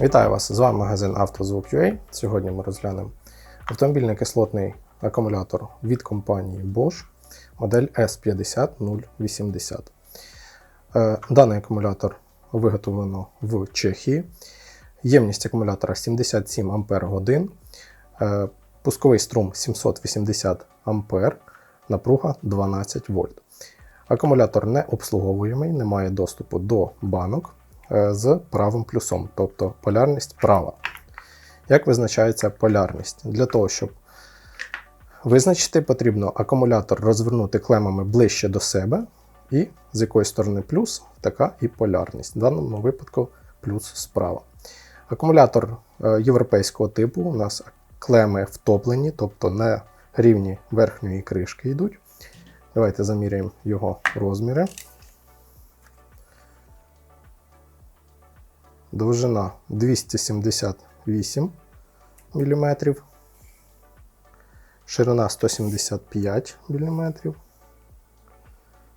Вітаю вас! З вами магазин «Автозвук.UA». Сьогодні ми розглянемо автомобільний кислотний акумулятор від компанії Bosch, модель S50080. Е, Даний акумулятор виготовлено в Чехії. Ємність акумулятора 77 Ампер е, пусковий струм 780 Ампер, напруга 12 вольт. Акумулятор не обслуговуємий, не має доступу до банок з правим плюсом, тобто полярність права. Як визначається полярність? Для того, щоб визначити, потрібно акумулятор розвернути клемами ближче до себе, і з якої сторони плюс, така і полярність. В даному випадку плюс справа. Акумулятор е, європейського типу у нас клеми втоплені, тобто на рівні верхньої кришки йдуть. Давайте заміряємо його розміри. Довжина 278 мм, ширина 175 мм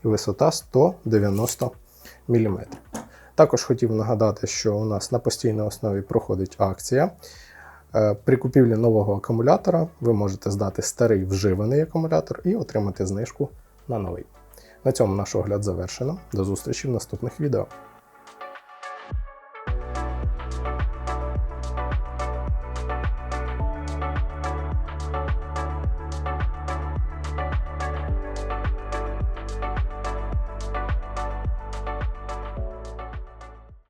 і висота 190 мм. Також хотів нагадати, що у нас на постійній основі проходить акція. Е, При купівлі нового акумулятора ви можете здати старий вживаний акумулятор і отримати знижку на новий. На цьому наш огляд завершено. До зустрічі в наступних відео.